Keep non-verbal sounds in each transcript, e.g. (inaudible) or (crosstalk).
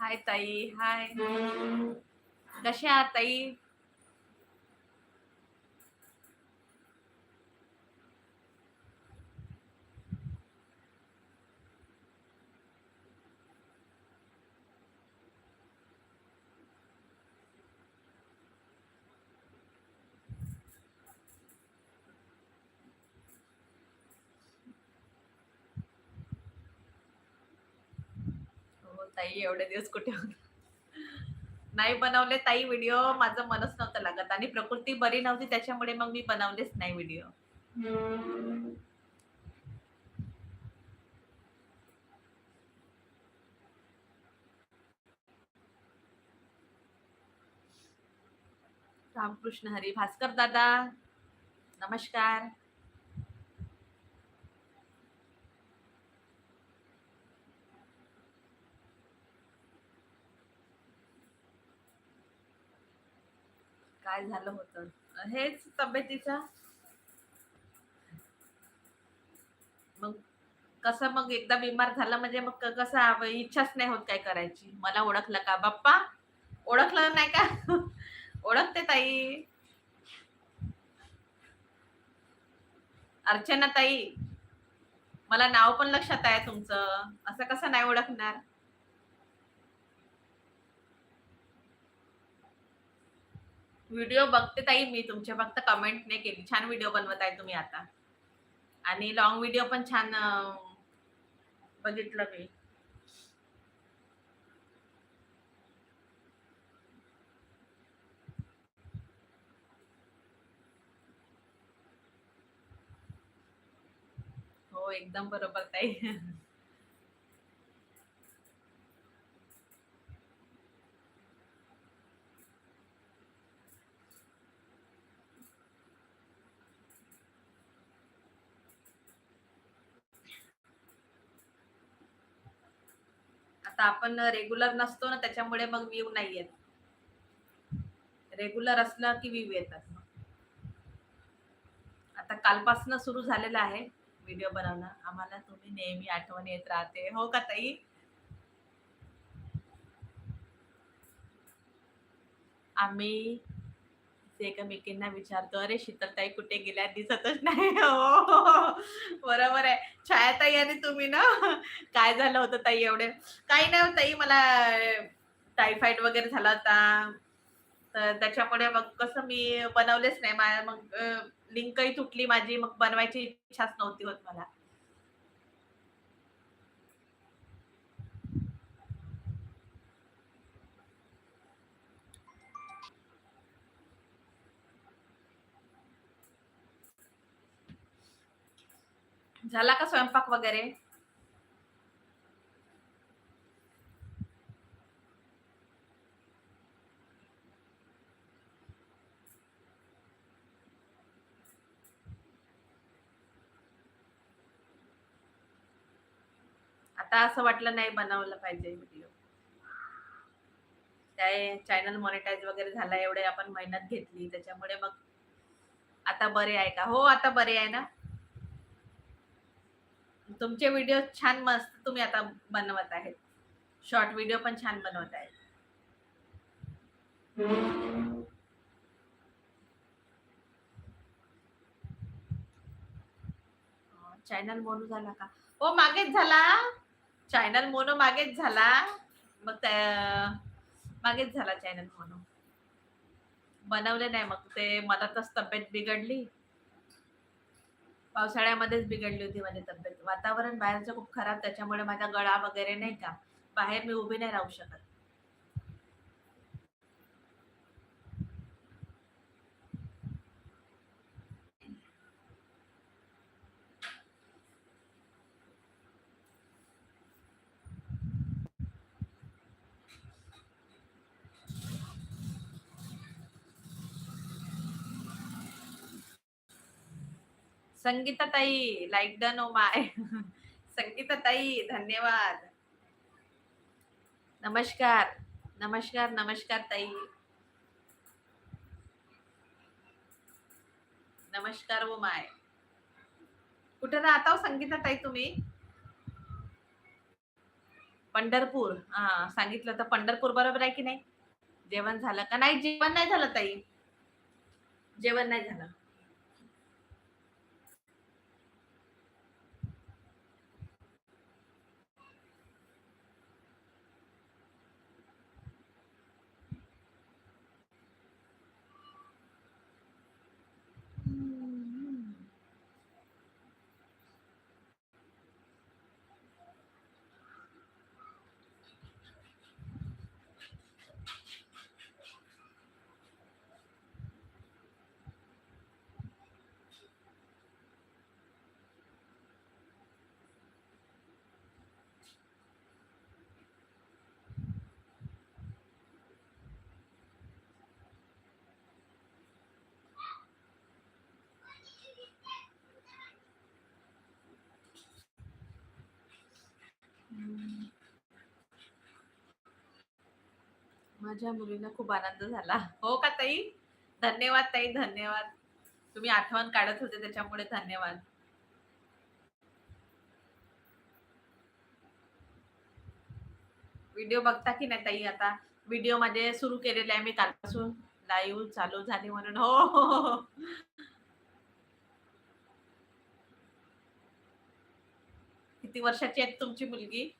हाय ताई हाय कशा आहात ताई हो ताई एवढे दिवस कुठे होते? नाही बनवले ताई व्हिडिओ माझं मनच नव्हतं लागत आणि प्रकृती बरी नव्हती त्याच्यामुळे मग मी बनवलेच नाही व्हिडिओ रामकृष्ण हरी भास्कर दादा नमस्कार. काय झालं होतं? हेच तब्येतीचा मग कसं मग एकदा बिमार झालं म्हणजे मग कसं? इच्छाच नाही होत काय करायची. मला ओळखलं का बाप्पा? ओळखलं नाही का? ओळखते ताई. अर्चना ताई मला नाव पण लक्षात आहे तुमचं. असं कसं नाही ओळखणार? व्हिडिओ बघते ताई मी तुमचे फक्त कमेंट नाही केली. छान व्हिडिओ बनवत आहे तुम्ही आता. आणि लॉंग व्हिडिओ पण छान बघितलं मी. हो एकदम बरोबर ताई. (laughs) असतं आपण रेग्युलर नसतो ना त्याच्यामुळे मग व्ह्यू नाही येत. रेग्युलर असलं की व्ह्यू येतात. आता कालपासनं सुरू झालेलं आहे व्हिडिओ बनवणं. आम्हाला तुम्ही नेहमी आठवण येत राहते. हो का ताई? आम्ही एकमेकींना विचारतो अरे शीतलताई कुठे गेल्या? दिसतच नाही. (laughs) हो, हो, हो बरोबर आहे. छायाताई आणि तुम्ही ना? काय झालं होतं ताई एवढे? काही नाही हो ताई मला टायफाईड वगैरे झाला होता. तर त्याच्यामुळे मग कसं मी बनवलेच नाही. मग लिंकही तुटली माझी. मग बनवायची इच्छाच नव्हती होत मला. झाला का स्वयंपाक वगैरे? आता असं वाटलं नाही बनवलं पाहिजे व्हिडिओ काय चॅनल मॉनिटाईज वगैरे झाला एवढे आपण मेहनत घेतली त्याच्यामुळे मग आता बरे आहे का? हो आता बरे आहे ना? तुमचे व्हिडिओ छान मस्त तुम्ही आता बनवत आहेत. शॉर्ट व्हिडिओ पण छान बनवत आहेत. चॅनल मोनो झाला का? हो मागेच झाला. चॅनल मोनो मागेच झाला. मग मागेच झाला चॅनल मोनो. बनवले नाही मग ते मधातच तब्येत बिघडली. पावसाळ्यामध्येच बिघडली होती माझी तब्येत. वातावरण बाहेरचं खूप खराब त्याच्यामुळे माझा गळा वगैरे नाही का? बाहेर मी उभी नाही राहू शकत. संगीता ताई लाईक डन ओ माय (laughs) संगीता ताई धन्यवाद. नमस्कार नमस्कार नमस्कार ताई. नमस्कार ओ माय. कुठे राहता हो संगीता ताई तुम्ही? पंढरपूर. हा सांगितलं तर पंढरपूर बरोबर आहे की नाही? जेवण झालं का? नाही जेवण नाही झालं ताई. जेवण नाही झालं. माझ्या मुलीला खूप आनंद झाला. हो का ताई? धन्यवाद ताई धन्यवाद. तुम्ही आठवण काढत होते त्याच्यामुळे धन्यवाद. व्हिडिओ बघता की नाही ताई आता? व्हिडिओ माझे सुरू केलेले आहे मी कालपासून. लाईव्ह चालू झाली म्हणून. हो हो हो, हो. किती वर्षाची आहे तुमची मुलगी?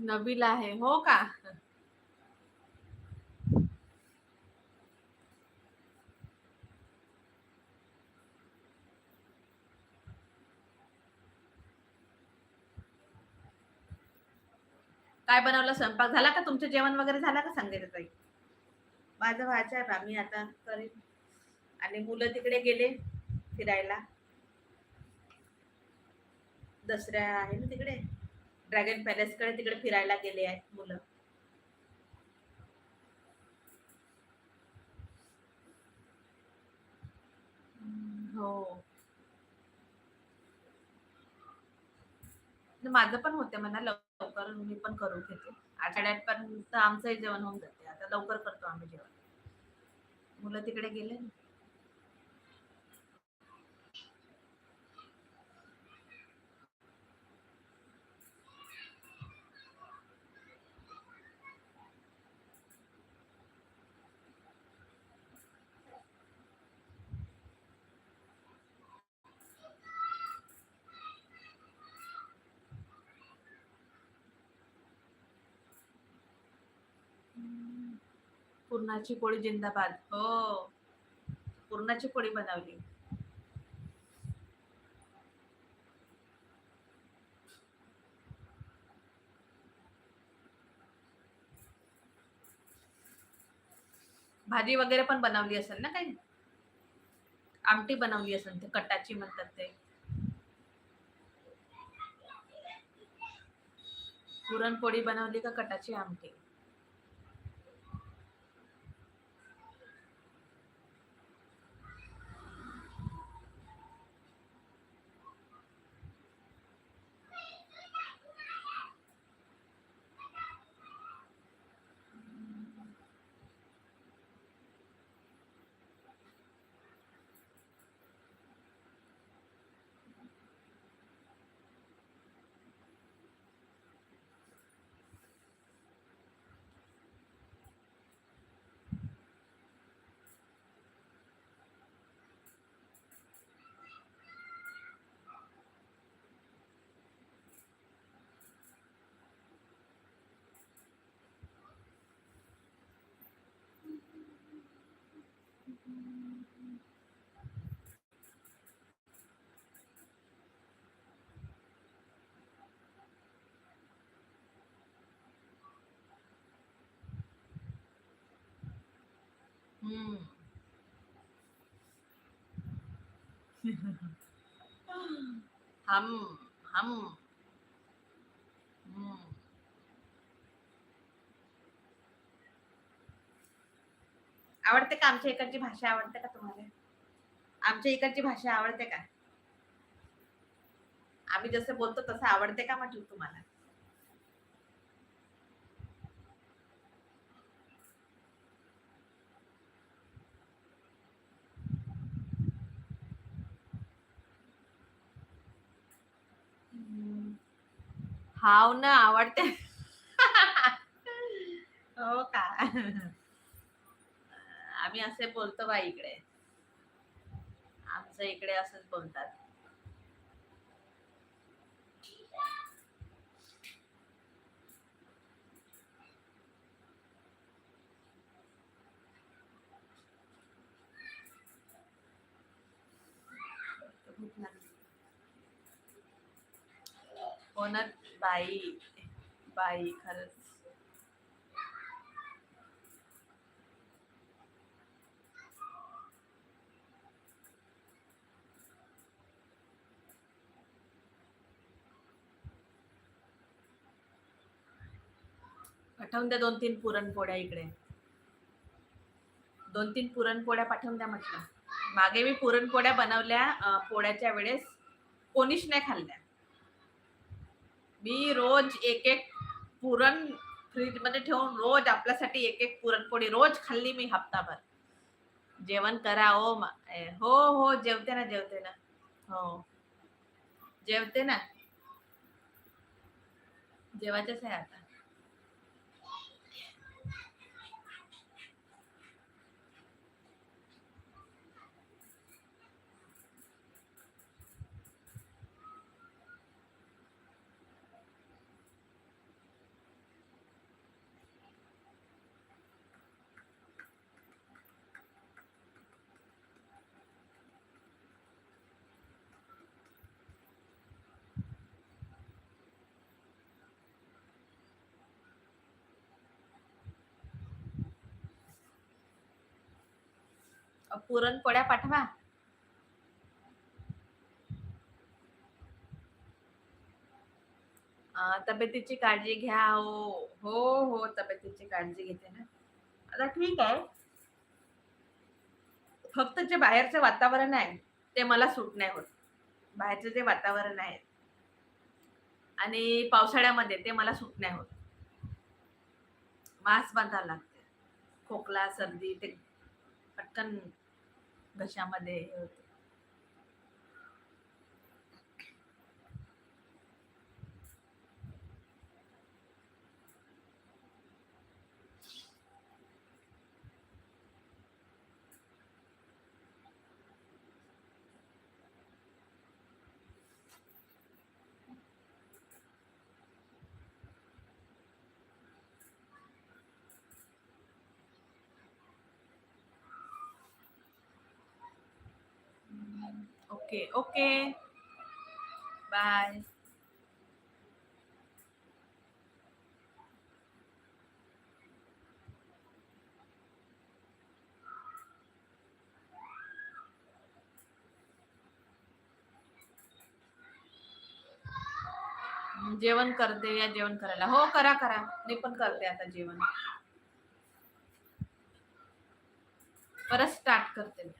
नवीला आहे हो का? काय बनवलं? स्वयंपाक झाला का? तुमचं जेवण वगैरे झाला का? सांगते ताई. माझं व्हायचं आहे मी आता करेन. आणि मुलं तिकडे गेले फिरायला. दसऱ्या आहे ना तिकडे? ड्रॅगन पॅलेस कडे तिकडे फिरायला गेले आहेत मुलं. हो. माझं पण होते म्हणा लवकर मी पण करून घेते. आठवड्यात पर्यंत आमचंही जेवण होऊन जाते. आता लवकर करतो आम्ही जेवण. मुलं तिकडे गेले ना. पुरणाची पोळी जिंदाबाद. हो. पुरणाची पोळी बनवली. भाजी वगैरे पण बनवली असेल ना काही? आमटी बनवली असेल ते कटाची म्हणतात ते. पुरणपोळी बनवली का कटाची आमटी? हम हम। हम्म. आवडते का आमच्या इकडची भाषा आवडते का तुम्हाला? आमच्या इकडची भाषा आवडते का? आम्ही जसं बोलतो तसं आवडते का म्हटलं तुम्हाला? हाव ना आवडते. हो का? आम्ही असे बोलतो बा इकडे. आमचं इकडे असंच बोलतात. हो ना. बाई. बाई खरंच. पाठवून द्या दोन तीन पुरणपोळ्या इकडे. दोन तीन पुरणपोळ्या पाठवून द्या म्हटलं. मागे मी पुरणपोळ्या बनवल्या पोळ्याच्या वेळेस कोणीच नाही खाल्ल्या. मी रोज एक एक पुरण फ्रीज मध्ये ठेवून रोज आपल्यासाठी एक एक पुरणपोळी रोज खाल्ली मी हप्ताभर. जेवण करा ओ हो हो, जेवते ना जेवते ना. हो. जेवते ना. जेवायचंच आहे आता. पुरणपोळ्या पाठवा. तब्येतीची काळजी घ्या हो. हो हो तब्येतीची काळजी घेते ना. आता ठीक आहे. फक्त जे बाहेरचे वातावरण आहे ते मला सूट नाही होत. बाहेरचं जे वातावरण आहे आणि पावसाळ्यामध्ये ते मला सूट नाही होत. मास्क बांधायला लागते. खोकला सर्दी ते पटकन घशामध्ये हे होते ओके ओके बाय जेवण करते या जेवण करायला. हो, करा करा. मी पण करते आता जेवण. परत स्टार्ट करते मी.